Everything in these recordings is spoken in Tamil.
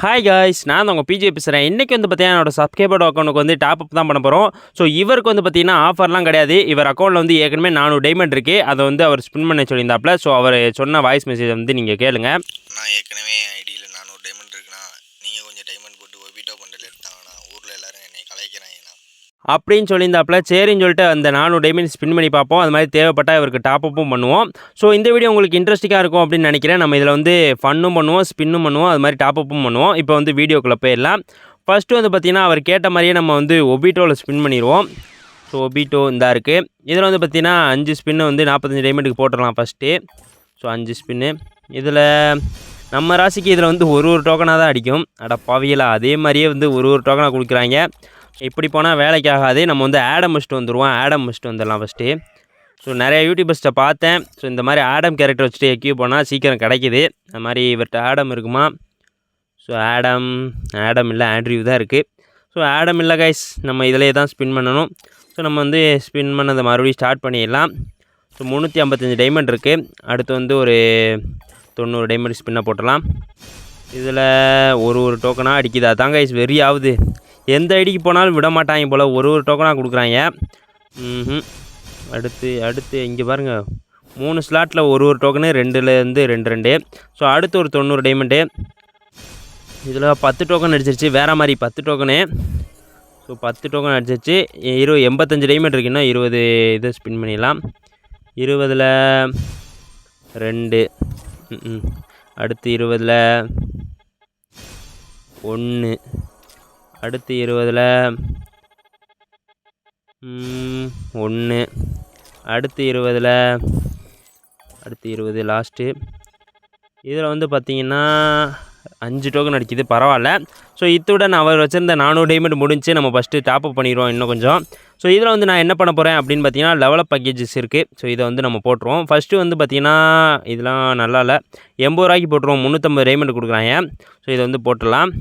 ஹாய் காய்ஸ் நான் தான் உங்கள் பிஜே பேசுகிறேன் இன்றைக்கி வந்து பார்த்தீங்கன்னா என்னோட சப்ஸ்கிரைபர் அக்கௌண்ட்டுக்கு வந்து டாப் அப் தான் பண்ண போகிறோம் ஸோ இவருக்கு வந்து பார்த்தீங்கன்னா ஆஃபர்லாம் கிடையாது. இவர் அக்கௌண்ட்டில் வந்து ஏற்கனவே நானூறு டைமண்ட் இருக்குது அதை வந்து அவர் ஸ்பின் பண்ண சொல்லியிருந்தாப்புல. ஸோ அவர் சொன்ன வாய்ஸ் மெசேஜ் வந்து நீங்கள் கேளுங்க. நான் ஏற்கனவே ஐடி அப்படின்னு சொல்லியிருந்தாப்புல. சரின்னு சொல்லிட்டு அந்த நானூறு டைமண்ட் ஸ்பின் பண்ணி பார்ப்போம். அது மாதிரி தேவைப்பட்டால் இவருக்கு டாப் அப்பும் பண்ணுவோம். ஸோ இந்த வீடியோ உங்களுக்கு இன்ட்ரெஸ்டிங்காக இருக்கும் அப்படின்னு நினைக்கிறேன். நம்ம இதில் வந்து ஃபன்னும் பண்ணுவோம் ஸ்பின்னும் பண்ணுவோம் அது மாதிரி டாப்அப்பும் பண்ணுவோம். இப்போ வந்து வீடியோக்குள்ளே போயிடலாம். ஃபஸ்ட்டு வந்து பார்த்திங்கன்னா அவர் கேட்ட மாதிரியே நம்ம வந்து ஒபிட்டோவில் ஸ்பின் பண்ணிடுவோம். ஸோ ஒபிட்டோ இதாக இருக்குது இதில் வந்து பார்த்திங்கன்னா அஞ்சு ஸ்பின்னு வந்து நாற்பத்தஞ்சு டைமண்டுக்கு போட்டுடலாம் ஃபஸ்ட்டு ஸோ அஞ்சு ஸ்பின்னு இதில் நம்ம ராசிக்கு இதில் வந்து ஒரு ஒரு டோக்கனாக தான் அடிக்கும். அட பாவியலா அதே மாதிரியே வந்து ஒரு ஒரு டோக்கனாக கொடுக்குறாங்க. இப்படி போனால் வேலைக்கு ஆகாது. நம்ம வந்து ஆடம் முடிச்சுட்டு வந்துடுவோம் ஆடம் முடிச்சுட்டு வந்துடலாம் ஃபஸ்ட்டு ஸோ நிறைய யூடியூபர்ஸ்ட்டை பார்த்தேன். ஸோ இந்த மாதிரி ஆடம் கேரக்டர் வச்சுட்டு எக்யூ போனால் சீக்கிரம் கிடைக்கிது. அது மாதிரி இவர்கிட்ட ஆடம் இருக்குமா? ஸோ ஆடம் ஆடம் இல்லை ஆண்ட்ரியூ தான் இருக்குது ஸோ ஆடம் இல்லை கைஸ் நம்ம இதிலே தான் ஸ்பின் பண்ணணும். ஸோ நம்ம வந்து ஸ்பின் பண்ணதை மறுபடியும் ஸ்டார்ட் பண்ணிடலாம். ஸோ முந்நூற்றி ஐம்பத்தஞ்சு டைமண்ட் இருக்குது அடுத்து வந்து ஒரு தொண்ணூறு டைமண்ட் ஸ்பின்னை போட்டலாம் இதில் ஒரு ஒரு டோக்கனாக அடிக்குது. அதான் கைஸ் வெறி ஆகுது எந்த ஐடிக்கு போனாலும் விட மாட்டாங்க போல். ஒரு ஒரு டோக்கனாக கொடுக்குறாங்க. ம் அடுத்து அடுத்து இங்கே பாருங்கள் மூணு ஸ்லாட்டில் ஒரு ஒரு டோக்கனு ரெண்டுலேருந்து ரெண்டு ரெண்டு. ஸோ அடுத்து ஒரு தொண்ணூறு டைமண்டு இதில் பத்து டோக்கன் அடிச்சிருச்சு. வேறு மாதிரி பத்து டோக்கனு ஸோ பத்து டோக்கன் அடிச்சிருச்சு. இருபது எண்பத்தஞ்சு டைமண்ட் இருக்குன்னா இருபது இது ஸ்பின் பண்ணிடலாம். இருபதில் ரெண்டு. அடுத்து இருபதில் ஒன்று அடுத்து இருபதில் ஒன்று அடுத்து இருபதில் அடுத்து இருபது லாஸ்ட்டு இதில் வந்து பார்த்திங்கன்னா அஞ்சு டோக்கன் அடிக்குது பரவாயில்ல. ஸோ இத்துடன் அவர் வச்சுருந்த நானூறு டைமண்ட் முடிஞ்சு நம்ம ஃபஸ்ட்டு டாப் அப் பண்ணிடுவோம் இன்னும் கொஞ்சம். ஸோ இதில் வந்து நான் என்ன பண்ண போகிறேன் அப்படின்னு பார்த்தீங்கன்னா லெவலப் பேக்கேஜஸ் இருக்குது ஸோ இதை வந்து நம்ம போட்டுருவோம். ஃபஸ்ட்டு வந்து பார்த்திங்கன்னா இதெல்லாம் நல்லா இல்லை. எண்பது ரூபாய்க்கு போட்டுருவோம். முந்நூற்றம்பது டைமண்ட் கொடுக்குறாங்க. ஸோ இதை வந்து போட்டுடலாம்.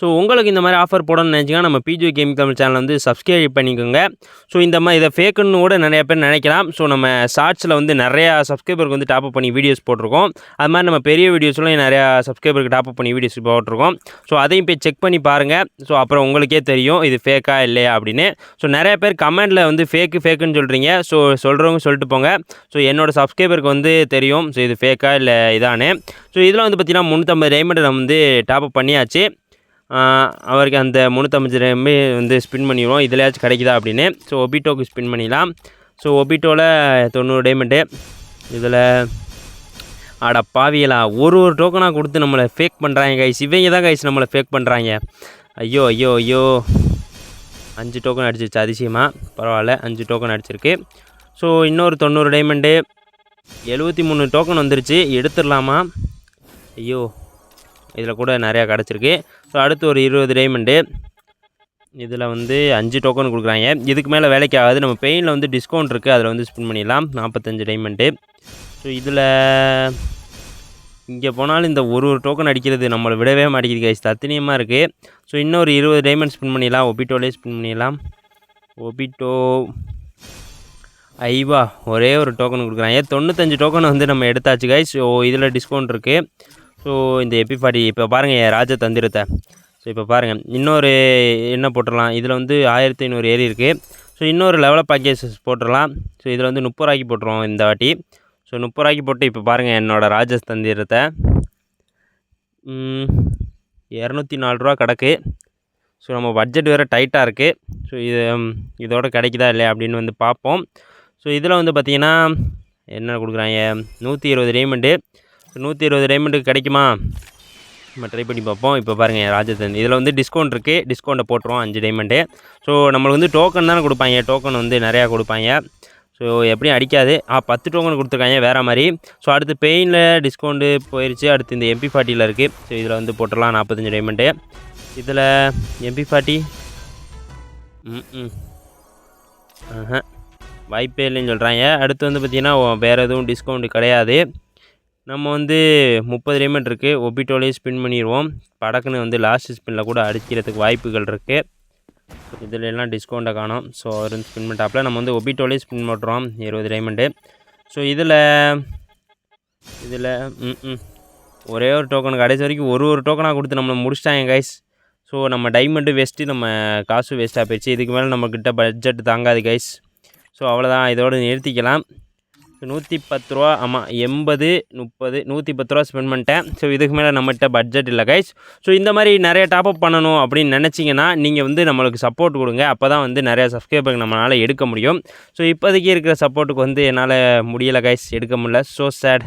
ஸோ உங்களுக்கு இந்த மாதிரி ஆஃபர் போடணும்னு நினச்சிங்கன்னா நம்ம பிஜி கேமிங் தமிழ் சேனல் வந்து சப்ஸ்கிரைப் பண்ணிக்கோங்க. ஸோ இந்த மாதிரி இதை ஃபேக்குன்னு கூட நிறைய பேர் நினைக்கலாம். ஸோ நம்ம ஷார்ட்ஸில் வந்து நிறையா சப்ஸ்கிரைபருக்கு வந்து டாப் பண்ணி வீடியோஸ் போட்டிருக்கோம். அது மாதிரி நம்ம பெரிய வீடியோஸ்லாம் நிறையா சப்ஸ்கிரைபருக்கு டாப் பண்ணி வீடியோஸ் போட்டிருக்கோம். ஸோ அதையும் போய் செக் பண்ணி பாருங்கள் ஸோ அப்புறம் உங்களுக்கே தெரியும் இது ஃபேக்கா இல்லையா அப்படின்னு. ஸோ நிறைய பேர் கமெண்ட்டில் வந்து ஃபேக்கு ஃபேக்குன்னு சொல்கிறீங்க ஸோ சொல்கிறவங்க சொல்லிட்டு போங்க. ஸோ என்னோடய சப்ஸ்கிரைபருக்கு வந்து தெரியும். ஸோ இது ஃபேக்கா இல்லை இதானே ஸோ இதில் வந்து பார்த்திங்கன்னா முந்நூற்றம்பது ரேமெண்ட் நம்ம வந்து டாப் பண்ணியாச்சு. அவருக்கு அந்த முந்நூற்றம்பது ரெம்பி வந்து ஸ்பின் பண்ணிடுவோம். இதுலையாச்சும் கிடைக்குதா அப்படின்னு. ஸோ ஒபிட்டோக்கு ஸ்பின் பண்ணிடலாம். ஸோ ஒபிட்டோவில் தொண்ணூறு டேமெண்ட்டு இதில் ஆட பாவியலா ஒரு ஒரு டோக்கனாக கொடுத்து நம்மளை ஃபேக் பண்ணுறாங்க கைஸ் இவங்க தான் கைஸ் நம்மளை ஃபேக் பண்ணுறாங்க ஐயோ ஐயோ ஐயோ. அஞ்சு டோக்கன் அடிச்சிருச்சு. அதிசயமாக பரவாயில்ல. அஞ்சு டோக்கன் அடிச்சிருக்கு. ஸோ இன்னொரு தொண்ணூறு டைமண்டு எழுபத்தி மூணு டோக்கன் வந்துருச்சு. எடுத்துடலாமா? ஐயோ. இதில் கூட நிறையா கிடச்சிருக்கு. ஸோ அடுத்து ஒரு இருபது டைமண்டு இதில் வந்து அஞ்சு டோக்கன் கொடுக்குறாங்க. இதுக்கு மேலே வேலைக்கு ஆகாது. நம்ம பெயினில் வந்து டிஸ்கவுண்ட் இருக்குது அதில் வந்து ஸ்பின் பண்ணிடலாம். நாற்பத்தஞ்சு டைமண்டு ஸோ இதில் இங்கே போனாலும் இந்த ஒரு ஒரு டோக்கன் அடிக்கிறது நம்மளை விடவே மாட்டேங்குது கைஸ் தத்தினியமாக இருக்குது ஸோ இன்னொரு இருபது டைமண்ட் ஸ்பின் பண்ணிடலாம். ஒபிட்டோலேயே ஸ்பின் பண்ணிடலாம். ஒபிட்டோ ஐவா ஒரே ஒரு டோக்கன் கொடுக்குறாங்க. தொண்ணூத்தஞ்சு டோக்கன் வந்து நம்ம எடுத்தாச்சு கைஸ் ஸோ இதில் டிஸ்கவுண்ட் இருக்குது ஸோ இந்த எப்பி இப்போ பாருங்கள் ராஜ தந்திரத்தை. ஸோ இப்போ பாருங்கள் இன்னொரு என்ன போட்டுடலாம். இதில் வந்து ஆயிரத்தி ஐநூறு ஏரி இருக்குது ஸோ இன்னொரு லெவலப் பேக்கேஜஸ் போட்டுடலாம். ஸோ இதில் வந்து முப்பது ரூபாய்க்கு போட்டுருவோம் இந்த வாட்டி. ஸோ முப்பது ரூபாய்க்கு போட்டு இப்போ பாருங்கள் என்னோடய ராஜ தந்திரத்தை. இரநூத்தி நாலு ரூபா கிடக்கு ஸோ நம்ம பட்ஜெட் வேறு டைட்டாக இருக்குது ஸோ இது இதோட கிடைக்குதா இல்லையா அப்படின்னு வந்து பார்ப்போம். ஸோ இதில் வந்து பார்த்திங்கன்னா என்ன கொடுக்குறாங்க? நூற்றி இருபது டைமண்டு நூற்றி இருபது டைமண்டுக்கு கிடைக்குமா? நம்ம ட்ரை பண்ணி பார்ப்போம். இப்போ பாருங்கள் ராஜதன் இதில் வந்து டிஸ்கவுண்ட் இருக்குது டிஸ்கவுண்ட்டை போட்டுருவோம் அஞ்சு டைமண்டு ஸோ நம்மளுக்கு வந்து டோக்கன் தானே கொடுப்பாங்க. டோக்கன் வந்து நிறையா கொடுப்பாங்க. ஸோ எப்படியும் அடிக்காது. ஆ பத்து டோக்கன் கொடுத்துருக்காங்க வேறு மாதிரி. ஸோ அடுத்து பெயினில் டிஸ்கவுண்ட்டு போயிடுச்சு அடுத்து இந்த எம்பி ஃபார்ட்டியில் இருக்குது ஸோ இதில் வந்து போட்டுடலாம் நாற்பத்தஞ்சு டைமண்டு இதில் எம்பி ஃபார்ட்டி ம் ம். வாய்ப்பே இல்லைன்னு சொல்கிறாங்க அடுத்து வந்து பார்த்திங்கன்னா வேறு எதுவும் டிஸ்கவுண்ட் கிடையாது. நம்ம வந்து முப்பது ரேமெண்ட் இருக்குது ஒபிட்டோலேயே ஸ்பின் பண்ணிடுவோம் படக்குன்னு வந்து லாஸ்ட் ஸ்பின்னில் கூட அடிக்கிறதுக்கு வாய்ப்புகள் இருக்குது இதில் எல்லாம் டிஸ்கவுண்ட்டை காணும். ஸோ அவர் ஸ்பின் பண்ணிட்டாப்பில். நம்ம வந்து ஒபிட்டோலேயே ஸ்பின் பண்ணுறோம் இருபது ரேமெண்டு ஸோ இதில் இதில் ம் ஒரே ஒரு டோக்கன் கடைசி வரைக்கும் ஒரு ஒரு டோக்கனாக கொடுத்து நம்மளை முடிச்சிட்டாங்க கைஸ் ஸோ நம்ம டைமண்டு வேஸ்ட்டு நம்ம காசு வேஸ்ட்டாக போயிடுச்சு. இதுக்கு மேலே நம்மக்கிட்ட பட்ஜெட் தாங்காது கைஸ் ஸோ அவ்வளோதான் இதோடு நிறுத்திக்கலாம். நூற்றி பத்து ரூபா ஆமாம் எண்பது முப்பது நூற்றி பத்து ரூபா ஸ்பெண்ட் பண்ணிட்டேன். ஸோ இதுக்கு மேலே நம்மகிட்ட பட்ஜெட் இல்லை கைஸ் ஸோ இந்த மாதிரி நிறைய டாப்அப் பண்ணணும் அப்படின்னு நினச்சிங்கன்னா நீங்கள் வந்து நம்மளுக்கு சப்போர்ட் கொடுங்க. அப்போ தான் வந்து நிறைய சப்ஸ்கிரைபர் நம்மளால் எடுக்க முடியும். ஸோ இப்போதைக்கு இருக்கிற சப்போர்ட்டுக்கு வந்து என்னால் முடியலை கைஸ் எடுக்க முடியல. So sad